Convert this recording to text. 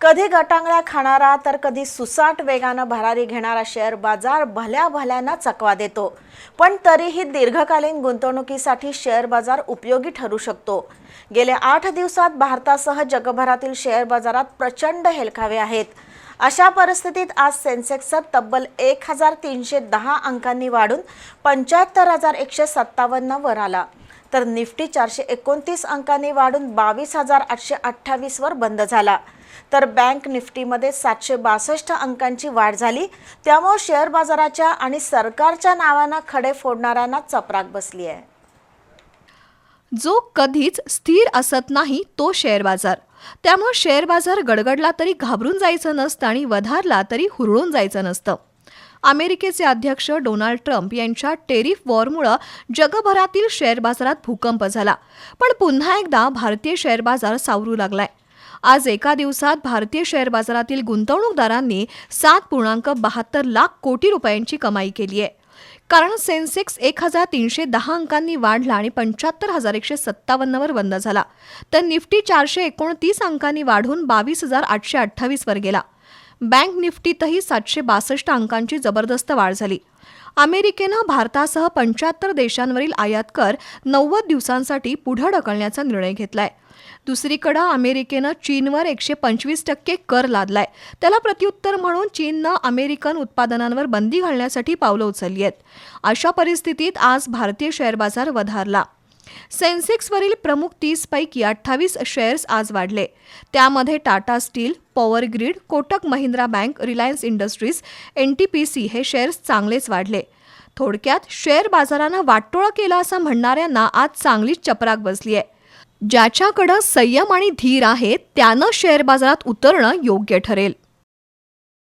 कधी गटांगळ्या खाणारा तर कधी सुसाट वेगानं भरारी घेणारा शेअर बाजार भल्या भल्यानं चकवा देतो. पण तरीही दीर्घकालीन गुंतवणुकीसाठी शेअर बाजार उपयोगी ठरू शकतो. गेल्या आठ दिवसात भारतासह जगभरातील शेअर बाजारात प्रचंड हेलखावे आहेत. अशा परिस्थितीत आज सेन्सेक्सचा तब्बल एक हजार तीनशे दहा अंकांनी वाढून पंच्याहत्तर हजार एकशे सत्तावन्न वर आला. तर निफ्टी चारशे एकोणतीस अंकांनी वाढून बावीस हजार आठशे अठ्ठावीसवर बंद झाला. तर बँक निफ्टीमध्ये सातशे बासष्ट अंकांची वाढ झाली. त्यामुळे शेअर बाजाराच्या आणि सरकारच्या नावानं खडे फोडणाऱ्यांना चपराक बसली आहे. जो कधीच स्थिर असत नाही तो शेअर बाजार. त्यामुळे शेअर बाजार गडगडला तरी घाबरून जायचं नसतं आणि वधारला तरी हुरळून जायचं नसतं. अमेरिकेचे अध्यक्ष डोनाल्ड ट्रम्प यांच्या टेरिफ वॉरमुळं जगभरातील शेअर बाजारात भूकंप झाला. पण पुन्हा एकदा भारतीय शेअर बाजार सावरू लागलाय. आज एका दिवसात भारतीय शेअर बाजारातील गुंतवणूकदारांनी सात पूर्णांक बहात्तर लाख कोटी रुपयांची कमाई केली आहे. कारण सेन्सेक्स एक हजार तीनशे दहा अंकांनी वाढला आणि पंच्याहत्तर हजार एकशे सत्तावन्नवर बंद झाला. तर निफ्टी चारशे एकोणतीस अंकांनी वाढून बावीस हजार आठशे अठ्ठावीसवर गेला. बँक निफ्टीतही सातशे बासष्ट अंकांची जबरदस्त वाढ झाली. अमेरिकेनं भारतासह पंच्याहत्तर देशांवरील आयात कर नव्वद दिवसांसाठी पुढं ढकलण्याचा निर्णय घेतलाय. दुसरीकडं अमेरिकेनं चीनवर एकशे पंचवीस टक्के कर लादलाय. त्याला प्रत्युत्तर म्हणून चीननं अमेरिकन उत्पादनांवर बंदी घालण्यासाठी पावलं उचलली आहेत. अशा परिस्थितीत आज भारतीय शेअर बाजार वधारला. सेन्सेक्सवरील प्रमुख तीसपैकी अठ्ठावीस शेअर्स आज वाढले. त्यामध्ये Tata steel power grid Kotak Mahindra bank Reliance industries N T P C हे शेअर्स चांगलेच वाढले. थोडक्यात शेअर बाजारानं वाटोळं केलं असं म्हणणाऱ्यांना आज चांगलीच चपराक बसली आहे. ज्याच्याकडं संयम आणि धीर आहे त्यानं शेअर बाजारात उतरणं योग्य ठरेल.